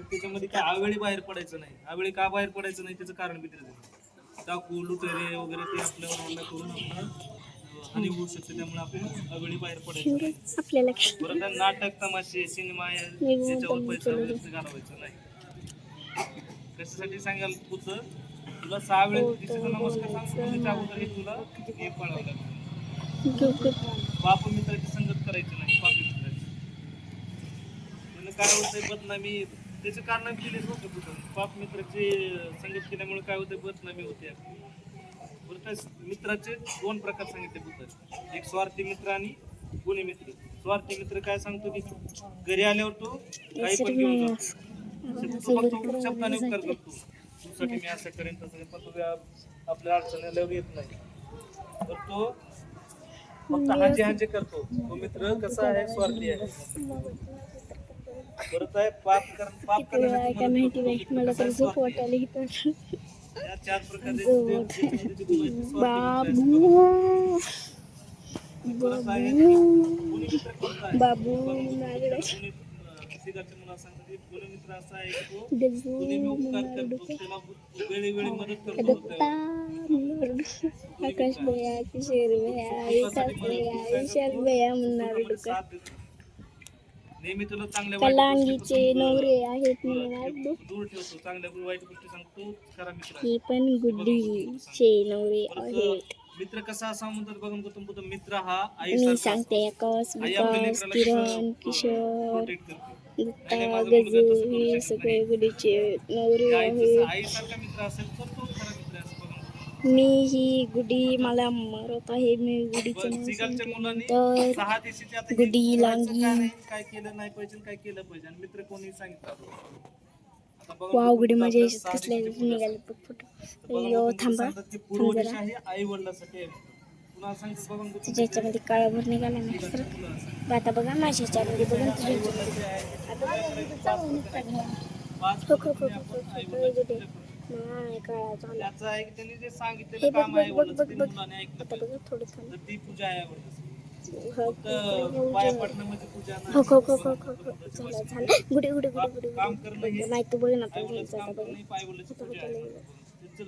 त्याच्यामध्ये काय आवेळी बाहेर पडायचं नाही. आवेळी का बाहेर पडायचं नाही त्याचं कारण बी जाईल डाकू लुटेरे वगैरे ते आपल्यावर हल्ला करून आपलं अं, हानी होऊ शकते. त्यामुळे आपण आवेळी बाहेर पडायचं नाही. आपल्याला बरं त्या नाटक तमाशे सिनेमा या- याच्यावर पैसा. व्यर्थ घालवायचा नाही. कशासाठी सांगायला होतं तुला सहा वेळेस दिशेचा नमस्कार सांगतो त्याच्या अगोदर हे तुला हे पळावं घेऊ. पाप मित्राची संगत करायची नाही पापी मित्राची. त्यानं काय होतंय बदनामी. त्याचं कारण केलेच होतं कुठं. पाप मित्राचे संगत केल्यामुळे काय होतं बदनामी होते. आपली. मित्राचे दोन प्रकार सांगितले बुद्ध एक स्वार्थी मित्र आणि गुणी मित्र. स्वार्थी मित्र काय सांगतो की घरी आल्यावर तो काही पण घेऊन जातो. तो फक्त शब्दाने उपकार करतो. तुझ्यासाठी मी असं करेन तसं पण तुझ्या आपल्या अडचणी आल्यावर येत नाही. तर तो फक्त हांजे हाजी करतो. तो मित्र कसा आहे स्वार्थी आहे. परत आहे पाप कर पाप किती वेळा करण्यासाठी काय मदत माहिती करतो. नाही मित्र मला कसा तर आहे? झोप स्वार्थी आहे. वाटायला इथं या चार प्रकारे जे- ज्याच्यामध्ये जे गुण आहेत ते स्वार्थी मित्र आहेत. बाबू परत आहे गुणी मित्र कोणता आहे? बाबू गुणी- नागडे गुणी- अं, सिगारच्या मुलाला सांगतात की गुणी मित्र असा आहे की तो गजू नेहमी उपकार करतो त्याला वेळोवेळी मदत करतो दत्ता आकाश भैया किशोर भैया विकास भैया विशाल भैया म्हणणार नेहमी तुला चांगल्या त्या वाईट लांगीचे गोष्टीपासून दूर- नवरे आहेत म्हणणार दूर दूर ठेवतो चांगल्या वाईट गोष्टी सांगतो. खरा मित्र आहे. ही पण गुड्डीचे नवरे आहेत. मित्र कसा असा म्हणतात बघा गौतम बुद्ध मित्र हा मी आई सांगते आकाश विकास किरण किशोर दत्ता गजू हे सगळे गुडीचे नवरे आहेत. आईसारखा मित्र असेल तर तो खरा मित्र मी ही गुडी मला मारत आहे. मी गुडीचं तर गुडी, लांगी. काय केलं नाही पाहिजे काय केलं पाहिजे? मित्र कोणी सांगितलं? वाव गुडी माझ्या पूजा निघाले. फोटो. बुद्ध थांबा. आई वडिलांसाठी बुद्ध त्याच्यामध्ये काळा भर निघाला नाही. आता बघा माझ्या ह्याच्यामध्ये बघा तुझ्या आता नाही त्याचं आहे की त्यांनी जे हे सांगितलेलं बघ काम आहे बघ वडिलांचं बघ ते बघ मुलाने ऐकलं आता पाहिजे. बघा थोडं थांब तर ती पूजा आहे वडिलांची हो फक्त पाया पडणं म्हणजे पूजा नाही. हो खो खो खो खो खो झालं झालं गुडी गुडी गुडी गुडी काम करणं हे नाही तू बघ ना काम करणं ही पूजा आहे. त्यांचं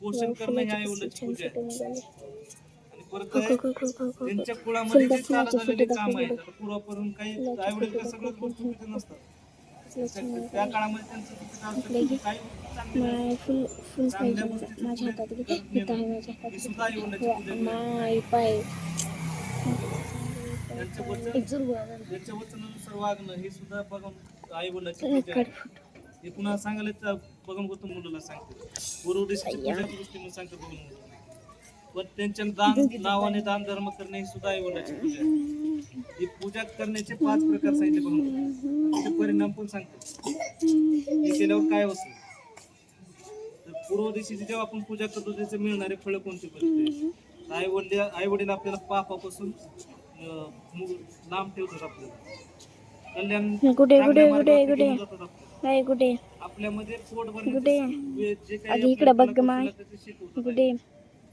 पोषण करणं ही आई वडिलांची छान पूजा फोटो आहे निघाले आणि परत त्यांच्या कुळामध्ये जे चालत आलेले काम आहे काही फुलाचे आई वडील फोटो सगळ्याच दाखव. गोष्टी नसतात त्या- काळामध्ये त्यांचं गोष्टी फुल गोष्टी माझ्या आहे. माझ्या हातात. माय पाय. त्यांच्या वचनानुसार वागणं हे सुद्धा बघून आई. हे पुन्हा सांगायला बघून गौतम मुलाला सांगते पूजाची गोष्टी म्हणून सांगते बघून. पण त्यांच्या दान नावाने दान धर्म करणे ही सुद्धा आई वडिलांची पूजा आहे. ही पूजा करण्याचे पाच प्रकार सांगितले बघून. त्याचे परिणाम पण सांगते हे केल्यावर काय होतं? तर पूर्व दिशेची जेव्हा आपण पूजा करतो त्याचे मिळणारे फळ कोणते कोणते आई वडील आई वडील आपल्याला पापापासून लांब ठेवतात आपल्याला. कल्याण कुठे कुठे कुठे कुठे. काय कुठे? आपल्यामध्ये पोट वे- जे काही इकडं बघ माय. कुठे?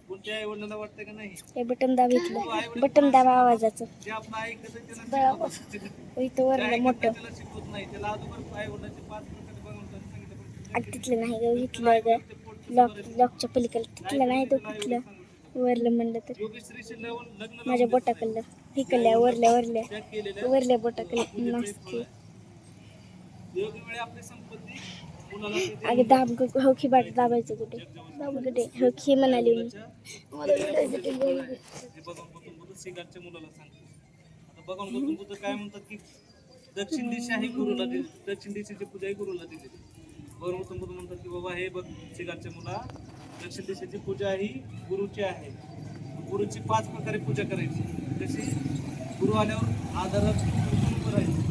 कोणत्या आई वडिलांना वाटतं का नाही? हे बटन दाब इथलं. बटन दाबा आवाजाचं. जे आपलं ऐकत. इथं वरलं मोठं. नाही त्याला शिकवत नाही. त्याला अगोदर आई वडिलांचे पाच प्रकारे बघून त्यांनी सांगितलं पण आणि तिथलं नाही ग इथलं ग. लॉक लॉकच्या पलीकडे तिथलं नाही तो कुठलं. वरलं म्हणलं तर. लग्न माझ्या बोटाकडलं. हिकडल्या वरल्या वरल्या. केलेल्या. वरल्या बोटाकडलं. योग्य वेळी आपली संपत्ती मुलाला ते अगे दाब ग- हो की बाट दाबायचं कुठे दाब कुठे हो की म्हणाली मी मुलाच्या मला विडायचं ते गेलं. हे बघून गौतम बुद्ध सिगारच्या मुलाला सांगतो आता बघून गौतम बुद्ध काय म्हणतात की दक्षिण दिशा ही गुरुला दिली दक्षिण दिशेची पूजा ही गुरुला दिली बरोबर गौतम बुद्ध म्हणतात की बाबा हे बघ सिगारच्या मुला दक्षिण दिशेची पूजा ही गुरुची आहे गुरुची पाच प्रकारे पूजा करायची तशी गुरु आल्यावर आदराची करायची